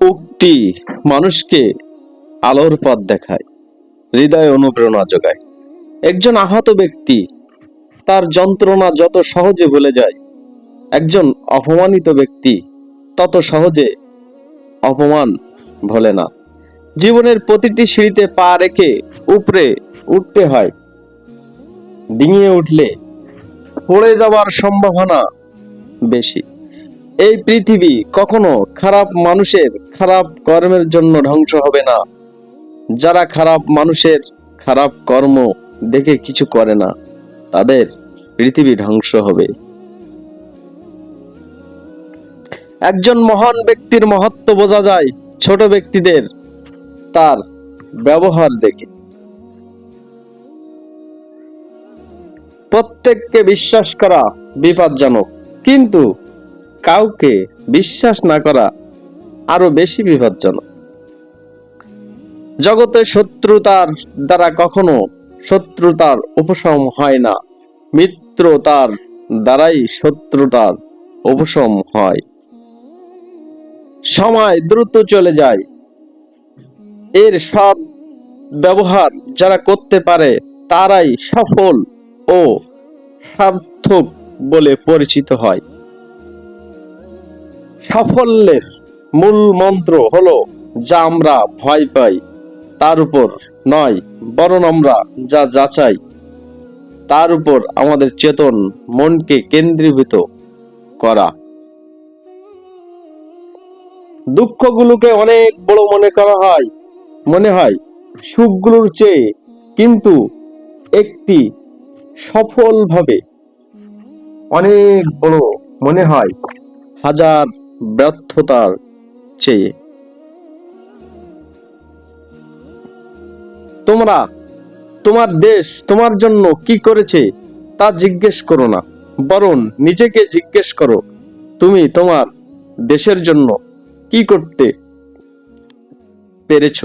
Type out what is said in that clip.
উক্তি মানুষকে আলোর পথ দেখায়, হৃদয় অনুপ্রেরণা যোগায়। একজন আহত ব্যক্তি তার যন্ত্রণা যত সহজে ভুলে যায়, একজন অপমানিত ব্যক্তি তত সহজে অপমান ভোলে না। জীবনের প্রতিটি সিঁড়িতে পা রেখে উপরে উঠতে হয়। ডিঙিয়ে উঠলে পড়ে যাওয়ার সম্ভাবনা বেশি। এই পৃথিবী কখনো খারাপ মানুষের খারাপ কর্মের জন্য ধ্বংস হবে না। যারা খারাপ মানুষের খারাপ কর্ম দেখে কিছু করে না, তাদের পৃথিবী ধ্বংস হবে। একজন মহান ব্যক্তির মহত্ব বোঝা যায় ছোট ব্যক্তিদের তার ব্যবহার দেখে। প্রত্যেককে বিশ্বাস করা বিপজ্জনক, কিন্তু কাউকে বিশ্বাস না করা আরও বেশি বিপজ্জনক। জগতে শত্রুতার দ্বারা কখনো শত্রুতার উপশম হয় না। মিত্রতার দ্বারাই শত্রুতার উপশম হয়। সময় দ্রুত চলে যায়। এর সৎ ব্যবহার যারা করতে পারে, তারাই সফল ও সার্থক বলে পরিচিত হয়। সাফল্যের মূল মন্ত্র হলো, যা আমরা ভয় পাই, তার উপর নয়, বরং আমরা যা যাচাই। তার উপর আমাদের চেতন মনকে কেন্দ্রীভূত করা। দুঃখগুলোকে অনেক বড় মনে করা হয়, মনে হয় সুখগুলোর চেয়ে, কিন্তু একটি সফলভাবে অনেক বড় মনে হয়। হাজার ব্যর্থতার চেয়ে। তোমরা, তোমার দেশ তোমার জন্য কি করেছে তা জিজ্ঞেস করো না, বরং নিজেকে জিজ্ঞেস করো, তুমি তোমার দেশের জন্য কি করতে পেরেছ?